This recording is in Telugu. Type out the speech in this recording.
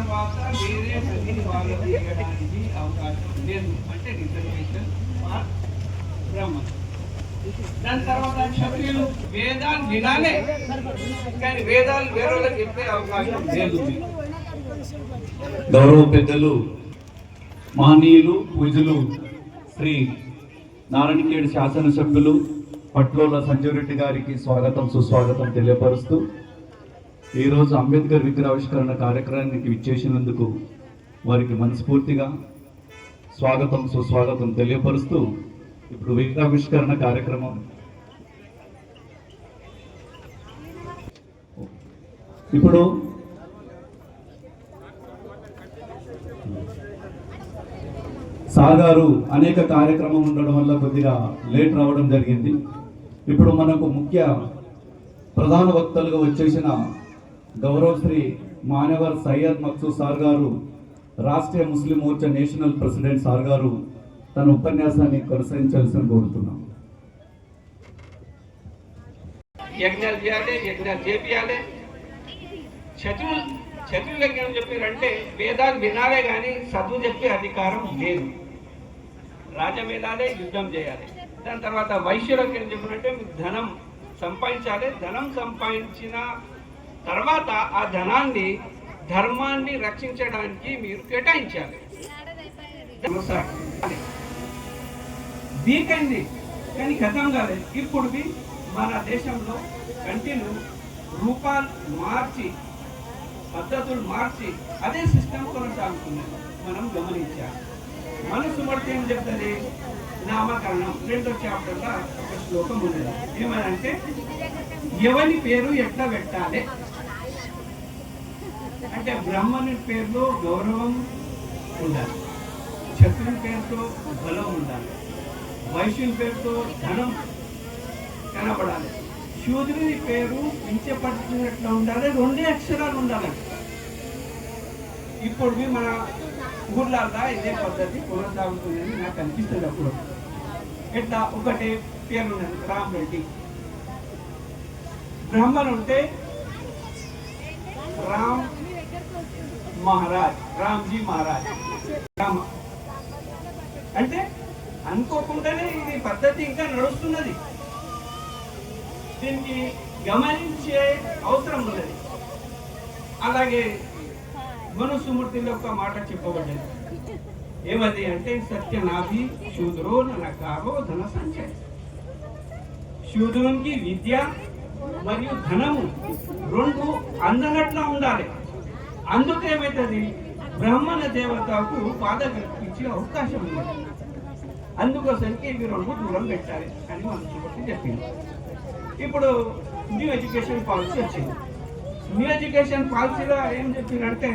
తర్వాత వేరే ప్రతి వాళ్ళు చేయడానికి అవకాశం లేదు అంటే రిజర్వేషన్ ఫర్ బ్రహ్మ దాని తర్వాత క్షత్రియులు వేదాలు వినాలే కానీ వేదాలు వేరే చెప్పే అవకాశం లేదు గౌరవ పెద్దలు మహనీయులు పూజలు శ్రీ నారాయణఖేడ్ శాసనసభ్యులు పట్లోల సంజీవ్ రెడ్డి గారికి స్వాగతం సుస్వాగతం తెలియపరుస్తూ ఈరోజు అంబేద్కర్ విగ్రహావిష్కరణ కార్యక్రమానికి విచ్చేసినందుకు వారికి మనస్ఫూర్తిగా స్వాగతం సుస్వాగతం తెలియపరుస్తూ ఇప్పుడు విగ్రహావిష్కరణ కార్యక్రమం. ఇప్పుడు సాగారు అనేక కార్యక్రమం ఉండడం వల్ల కొద్దిగా లేట్ రావడం జరిగింది. ఇప్పుడు మనకు ముఖ్య ప్రధాన వక్తలుగా వచ్చేసిన గౌరవశ్రీ మానవర్ సయ్యద్ మక్సూ సార్ గారు Rashtriya Muslim Morcha national president sir గారు తన ఉపన్యాసాన్ని కొనసాగించాల్సిన కోరుతున్నాం. యజ్ఞాలు చేయాలి యజ్ఞాలు చేపియాలి. చతువులు చతువులకి ఏం చెప్పారంటే వేదాలు వినాలే కానీ చదువు చెప్పే అధికారం లేదు. రాజవేదాలే యుద్ధం చేయాలి. దాని తర్వాత వైశ్యులకు ఏం చెప్పారంటే మీకు ధనం సంపాదించాలి. ధనం సంపాదించిన తర్వాత ఆ ధనాన్ని ధర్మాన్ని రక్షించడానికి మీరు కేటాయించాలి. దీకండి కానీ గతం కాలేదు ఇప్పుడు మన దేశంలో కంటిన్యూ రూపాలు మార్చి పద్ధతులు మార్చి అదే సిస్టమ్ కొనసాగుతున్నాయి మనం గమనించాలి. మనసు పడితే ఏం చెప్తుంది? నామకరణం. రెండో చాప్టర్లో ఒక శ్లోకం ఉన్నది. ఏమనంటే ఎవరి పేరు ఎట్లా పెట్టాలి? అంటే బ్రహ్మని పేరులో గౌరవం ఉండాలి. క్షత్రుని పేరుతో బలం ఉండాలి. వైశ్యుని పేరుతో ధనం కనబడాలి. శూద్రుని పేరు కించపడుతున్నట్లు ఉండాలి. రెండే అక్షరాలు ఉండాలి. ఇప్పుడు మన ఊర్లలో ఇదే పద్ధతి కొనసాగుతుందని నాకు అనిపిస్తుంది అప్పుడు. ఇట్లా ఒకటి పేరు ఉన్నది రామ్ రెడ్డి బ్రాహ్మణ్ ఉంటే రామ్ మహారాజ్ రామ్జీ మహారాజ్. రామ. అంటే అనుకోకుండానే ఇది పద్ధతి ఇంకా నడుస్తున్నది. దీనికి గమనించే అవసరం ఉన్నది. అలాగే మనుసుమూర్తిలో ఒక మాట చెప్పబడ్డది. ఏమది అంటే సత్యనాభి శూద్రో నకారో ధన సంచయ. శూద్రునికి విద్య మరియు ధనము రెండు అందనట్లా ఉండాలి. అందుకు ఏమైతుంది బ్రాహ్మణ దేవతకు బాధ కల్పించే అవకాశం ఉంది. అందుకోసరికి ఇవి రెండు దూరం పెట్టాలి అని మనసు చెప్పింది. ఇప్పుడు న్యూ ఎడ్యుకేషన్ పాలసీ వచ్చింది. న్యూ ఎడ్యుకేషన్ పాలసీలో ఏం చెప్పిందంటే